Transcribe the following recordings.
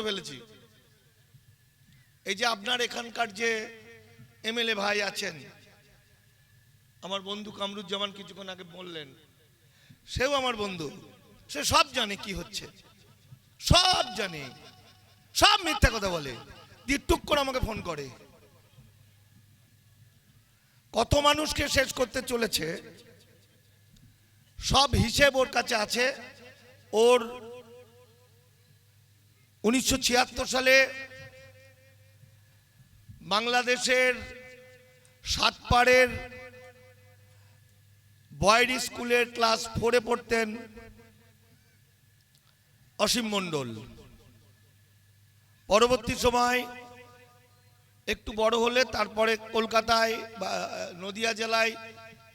করে ফেলেছি। এই যে আপনার এখানকার যে এমএলএ ভাই আছেন, আমার বন্ধু কামরুজ্জামান কিছুক্ষণ আগে বললেন, সেও আমার বন্ধু, সে সব জানে কি হচ্ছে, সব জানে, সব মিথ্যা কথা বলে, দিয়ে টুক করে আমাকে ফোন করে। কত মানুষকে শেষ করতে চলেছে, সব হিসেব ওর কাছে আছে, ওর উনিশশো ছিয়াত্তর সালে বাংলাদেশের সাতপাড়ের বয়েড স্কুলের ক্লাস ফোরে পড়তেন অসীম মণ্ডল। পরবর্তী সময় একটু বড় হলে তারপরে কলকাতায় বা, নদিয়া জেলায়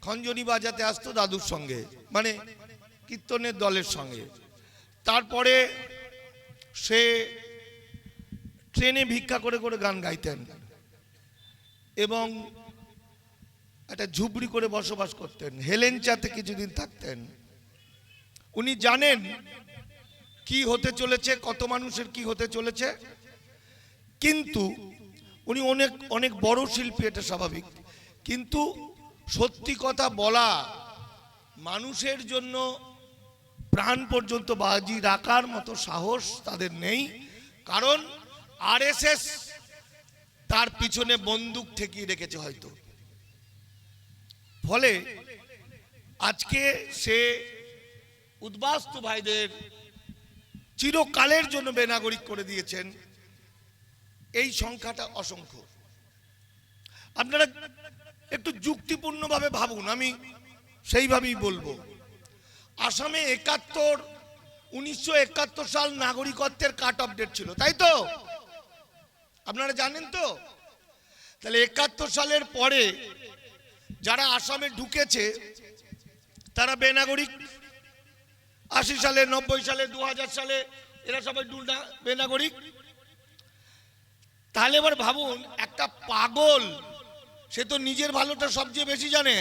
খঞ্জনি বাজাতে আসতো দাদুর সঙ্গে মানে কীর্তনের দলের সঙ্গে। তারপরে সে ট্রেনে ভিক্ষা করে করে গান গাইতেন এবং একটা ঝুপড়ি করে বসবাস করতেন। হেলেনচাতে কিছুদিন থাকতেন। উনি জানেন কি হতে চলেছে, কত মানুষের কি হতে চলেছে। কিন্তু উনি অনেক অনেক বড় শিল্পী, এটা স্বাভাবিক। কিন্তু সত্যি কথা বলা মানুষের জন্য প্রাণ পর্যন্ত বাজি রাখার মতো সাহস তাদের নেই। কারণ আরএসএস তার পিছনে বন্দুক ঠেকিয়ে রেখেছে হয়তো। ফলে আজকে সে উদ্বাস্তু ভাইদের চিরকালের জন্য বেনাগরিক করে দিয়েছেন। এই সংখ্যাটা অসংখ্য। আপনারা একটু যুক্তিপূর্ণভাবে ভাবুন, আমি সেইভাবেই বলব। আসামে একাত্তর, উনিশশো সাল নাগরিকত্বের কাট আপডেট ছিল, তাই তো? আপনারা জানেন তো? তাহলে একাত্তর সালের পরে যারা আসামে ঢুকেছে, তারা বেনাগরিক। আশি সালে, নব্বই সালে দু হাজার সালে এরা সবাই ডুলনা বেনাগরিক। তাহলে এবার ভাবুন, একটা পাগল, সে তো নিজের ভালোটা সবচেয়ে বেশি জানে।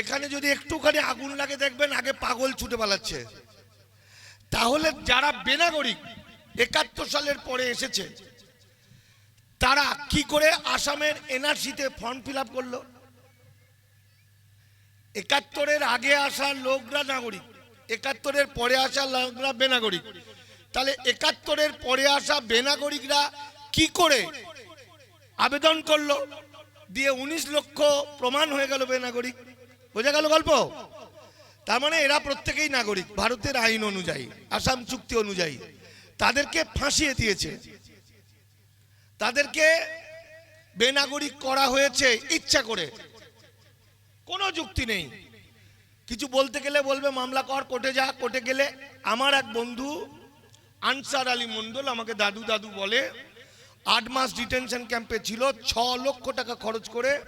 এখানে যদি একটুখানি আগুন লাগে দেখবেন, আগে পাগল ছুটে পালাচ্ছে। তাহলে যারা বেনাগরিক, একাত্তর সালের পরে এসেছে, তারা কি করে আসামের এনআরসিতে ফর্ম ফিল আপ করল? একাত্তরের আগে আসা লোকরা নাগরিক, একাত্তরের পরে আসা লোকরা বেনাগরিক। তাহলে একাত্তরের পরে আসা বেনাগরিকরা কি করে আবেদন করল? দিয়ে উনিশ লক্ষ প্রমাণ হয়ে গেল বেনাগরিক। বোঝা গেল গল্প? তার মানে এরা প্রত্যেকেই নাগরিক, ভারতের আইন অনুযায়ী, আসাম চুক্তি অনুযায়ী। তাদেরকে ফাঁসিয়ে দিয়েছে। তাদেরকে বেনাগরিক করা হয়েছে ইচ্ছা করে। কোনো যুক্তি নেই। কিছু বলতে গেলে বলবে, মামলা কর, কোর্টে যা, কোর্টে গেলে। আমার এক বন্ধু, আনসার আলী মণ্ডল, আমাকে দাদু দাদু বলে, আট মাস ডিটেনশন ক্যাম্পে ছিল, ছ লক্ষ টাকা খরচ করে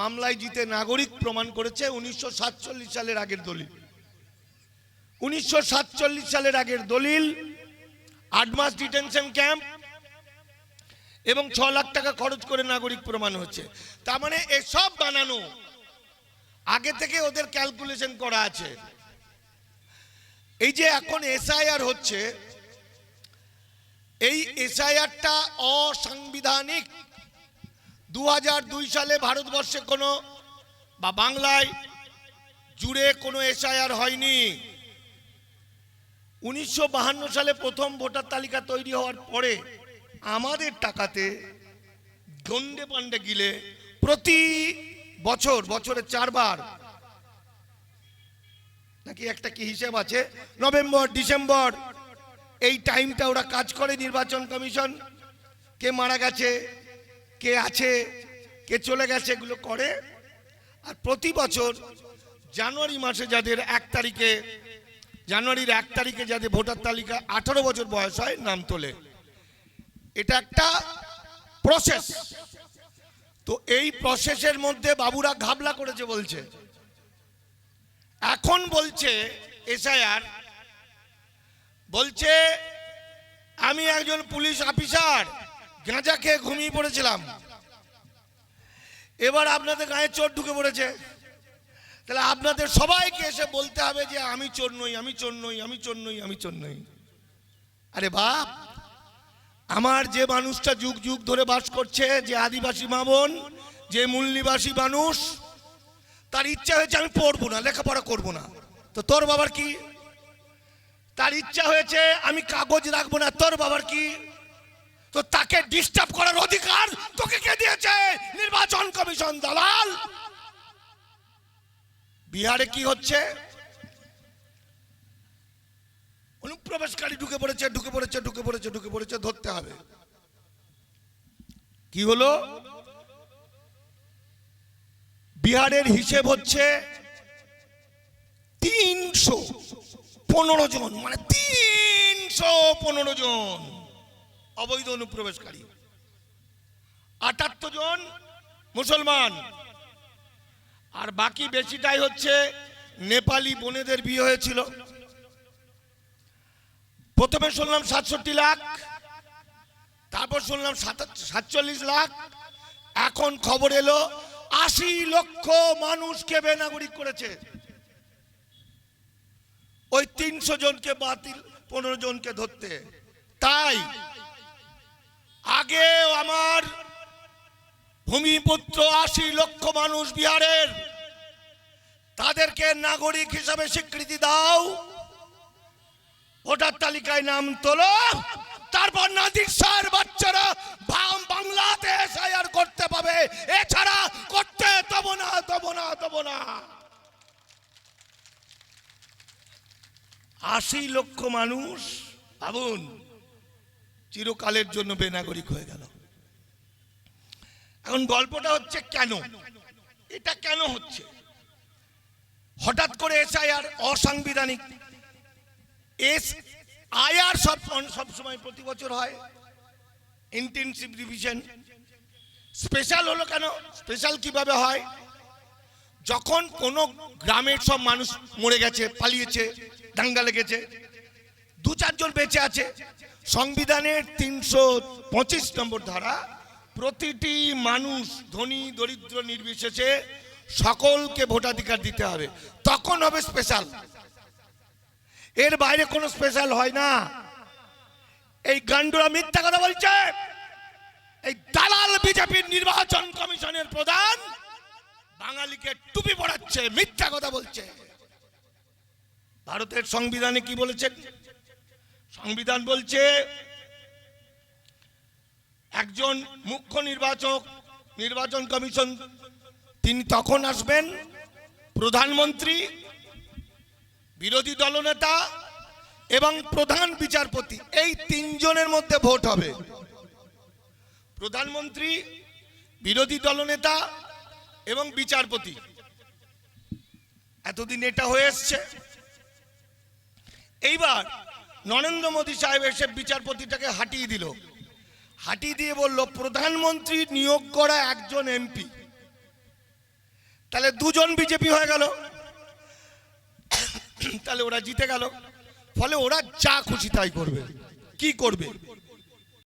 মামলায় জিতে নাগরিক প্রমাণ করেছে উনিশশো সাতচল্লিশ সালের আগের দলিল। উনিশশো সাতচল্লিশ সালের আগের দলিল, আট মাস ডিটেনশন ক্যাম্প এবং ছ লাখ টাকা খরচ করে নাগরিক প্রমাণ হচ্ছে তার মানে এসব বানানো আগে থেকে ওদের ক্যালকুলেশন করা আছে। এই যে এখন এসআইআর হচ্ছে, এই এসআইআরটা অসাংবিধানিক। দু সালে ভারতবর্ষে কোনো বা বাংলায় জুড়ে কোনো এসআইআর হয়নি। উনিশশো সালে প্রথম ভোটার তালিকা তৈরি হওয়ার পরে আমাদের টাকাতে গন্ডে পান্ডে গিলে প্রতি বছর, বছরে চারবার, নাকি একটা কি হিসেব আছে? নভেম্বর, ডিসেম্বর, এই টাইমটা ওরা কাজ করে নির্বাচন কমিশন। কে মারা গেছে? কে আছে, কে চলে গেছে এগুলো করে। আর প্রতি বছর জানুয়ারি মাসে যাদের এক তারিখে, জানুয়ারির এক তারিখে যাদের ভোটার তালিকা আঠারো বছর বয়স হয়, নাম তোলে। এটা একটা প্রসেস তো এই প্রসেসের মধ্যে বাবুরা ঘাবলা করেছে বলছে। এখন বলছে এসআইআর, বলছে, আমি একজন পুলিশ অফিসার। গাঁজা খেয়ে ঘুমিয়ে পড়েছিলাম। এবার আপনাদের গায়ে চোর ঢুকে পড়েছে। তাহলে আপনাদের সবাইকে এসে বলতে হবে যে, আমি চোর নই, আমি চোর নই, আমি চোর নই, আমি চোর নই। আরে বাপ, আমার যে মানুষটা যুগ যুগ ধরে বাস করছে, যে আদিবাসী মামন যে মূল নিবাসী মানুষ, তার ইচ্ছা হয়েছে আমি পড়ব না, লেখাপড়া করব না। তো তোর বাবার কি? তার ইচ্ছা হয়েছে আমি কাগজ রাখব না, তোর বাবার কি? তো তাকে ডিস্টার্ব করার অধিকার তোকে কে দিয়েছে? নির্বাচন কমিশন, দালাল। বিহারে কি হচ্ছে? অনুপ্রবেশকারী ঢুকে পড়েছে ঢুকে পড়েছে ঢুকে পড়েছে ঢুকে পড়েছে, ধরতে হবে। কি হলো? বিহারের হিসেব হচ্ছে তিনশো পনেরো জন মানে তিনশো পনেরো জন। অবৈধ অনুপ্রবেশকারী। আটাত্তর জন মুসলমান। আর বাকি বেশিটাই হচ্ছে নেপালি বোনেদের বিয়ে হয়েছিল। প্রথমে শুনলাম সাতষট্টি লাখ, তারপর শুনলাম সাতচল্লিশ লাখ। এখন খবর এলো, আশি লক্ষ মানুষকে বেনাগরিক করেছে। ওই তিনশো জনকে বাতিল, পনেরো জনকে ধরতে। তাই আগে আমার ভূমিপুত্র আশি লক্ষ মানুষ বিহারের, তাদেরকে নাগরিক হিসাবে স্বীকৃতি দাও। ভোটার তালিকায় নাম তোলো। তারপর নাদির শাহের বাচ্চারা বাম বাংলাতে এসআইআর করতে পাবে। এছাড়া করতে দেবো না দেবো না দেবো না। আশি লক্ষ মানুষ, ভাবুন চিরকালের জন্য বেনাগরিক হয়ে গেল। এখন গল্পটা হচ্ছে কেন? এটা কেন হচ্ছে? হঠাৎ করে এস এসআইআর অসাংবিধানিক। এস আয়ার সব সব সময় প্রতি বছর হয়। Intensive revision. স্পেশাল হলো কেন? স্পেশাল কীভাবে হয়? যখন কোনো গ্রামের সব মানুষ মরে গেছে, পালিয়েছে, দাঙ্গা লেগেছে দু চারজন বেঁচে আছে। সংবিধানের তিনশো পঁচিশ নম্বর ধারা, প্রতিটি মানুষ ধনী, দরিদ্র, নির্বিশেষে সকলকে ভোটাধিকার দিতে হবে। তখন হবে স্পেশাল এর বাইরে কোনো স্পেশাল হয় না। এই গান্ডুরা মিথ্যা কথা বলছে। এই দালাল বিজেপির নির্বাচন কমিশনের প্রধান বাঙালিকে টুপি পড়াচ্ছে মিথ্যা কথা বলছে। ভারতের সংবিধানে কি বলেছেন? সংবিধান বলছে, একজন মুখ্য নির্বাচক, নির্বাচন কমিশন, তিনি তখন আসবেন, প্রধানমন্ত্রী, বিরোধী দলনেতা এবং প্রধান বিচারপতি। এই তিনজনের মধ্যে ভোট হবে। প্রধানমন্ত্রী, বিরোধী দলনেতা এবং বিচারপতি। এতদিন এটা হয়ে এসছে। এইবার নরেন্দ্র মোদী সাহেব এসে বিচারপতিটাকে হাঁটিয়ে দিল। হাঁটিয়ে দিয়ে বলল, প্রধানমন্ত্রী নিয়োগ করা একজন এমপি। তাহলে দুজন বিজেপি হয়ে গেল। তাহলে ওরা জিতে গেল। ফলে ওরা যা খুশি তাই করবে। কি করবে?